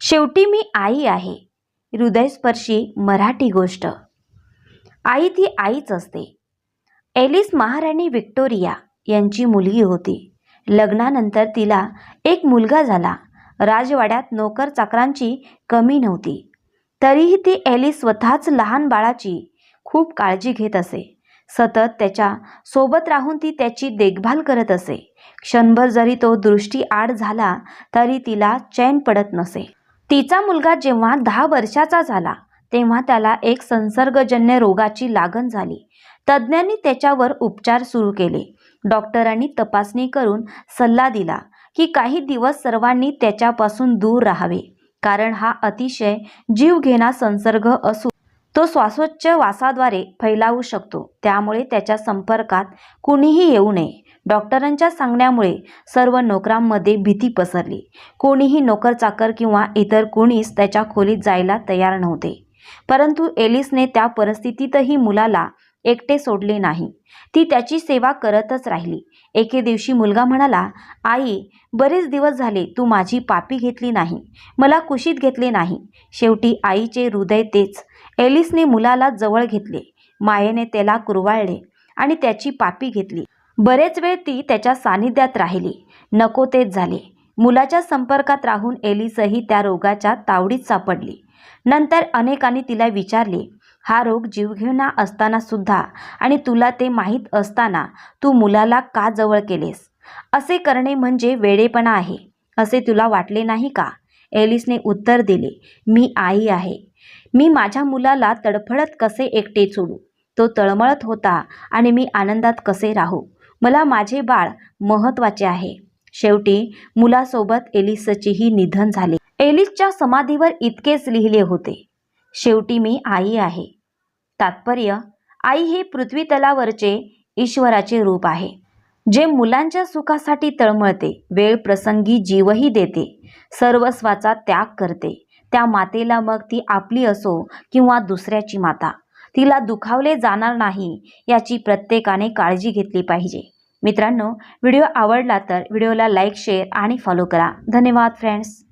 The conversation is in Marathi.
शेवटी मी आई आहे. हृदयस्पर्शी मराठी गोष्ट. आई ती आईच असते. एलिस महाराणी विक्टोरिया यांची मुलगी होती. लग्नानंतर तिला एक मुलगा झाला. राजवाड्यात नोकर चाकरांची कमी नव्हती. तरीही ती एलिस स्वतःच लहान बाळाची खूप काळजी घेत असे. सतत त्याच्या सोबत राहून ती त्याची देखभाल करत असे. क्षणभर जरी तो दृष्टी आड झाला तरी तिला चैन पडत नसे. तिचा मुलगा जेव्हा दहा वर्षाचा झाला तेव्हा त्याला एक संसर्गजन्य रोगाची लागण झाली. तज्ज्ञांनी त्याच्यावर उपचार सुरू केले. डॉक्टरांनी तपासणी करून सल्ला दिला की काही दिवस सर्वांनी त्याच्यापासून दूर राहावे कारण हा अतिशय जीवघेणा संसर्ग असू तो श्वासोच्छवासाद्वारे फैलावू शकतो. त्यामुळे त्याच्या संपर्कात कुणीही येऊ नये. डॉक्टरांच्या सांगण्यामुळे सर्व नोकरांमध्ये भीती पसरली. कोणीही नोकर चाकर किंवा इतर कोणीच त्याच्या खोलीत जायला तयार नव्हते. परंतु एलिसने त्या परिस्थितीतही मुलाला एकटे सोडले नाही. ती त्याची सेवा करतच राहिली. एके दिवशी मुलगा म्हणाला आई बरेच दिवस झाले तू माझी पापी घेतली नाही. मला कुशीत घेतले नाही. शेवटी आईचे हृदय तेच एलिसने मुलाला जवळ घेतले. मायेने त्याला कुरवाळले आणि त्याची पापी घेतली. बरेच वेळ ती त्याच्या सानिध्यात राहिली. नको तेच झाले. मुलाच्या संपर्कात राहून एलिसही त्या रोगाच्या तावडीत सापडली. नंतर अनेकांनी तिला विचारले हा रोग जीवघेणा असताना सुद्धा आणि तुला ते माहीत असताना तू मुलाला का जवळ केलेस? असे करणे म्हणजे वेडेपणा आहे. असे तुला वाटले नाही का? एलिसने उत्तर दिले मी आई आहे. मी माझ्या मुलाला तडफडत कसे एकटे सोडू तो तळमळत होता आणि मी आनंदात कसे राहू? मला माझे बाळ महत्त्वाचे आहे. शेवटी मुलासोबत एलिसचेही निधन झाले. एलिसच्या समाधीवर इतकेच लिहिले होते. शेवटी मी आई आहे. तात्पर्य आई हे पृथ्वी तलावरचे ईश्वराचे रूप आहे जे मुलांच्या सुखासाठी तळमळते वेळ प्रसंगी जीवही देते सर्वस्वाचा त्याग करते. त्या मातेला मग ती आपली असो किंवा दुसऱ्याची माता. तिला दुखावले जाणार नाही याची प्रत्येकाने काळजी घेतली पाहिजे. मित्रांनो व्हिडिओ आवडला तर व्हिडिओला लाईक शेअर आणि फॉलो करा. धन्यवाद फ्रेंड्स.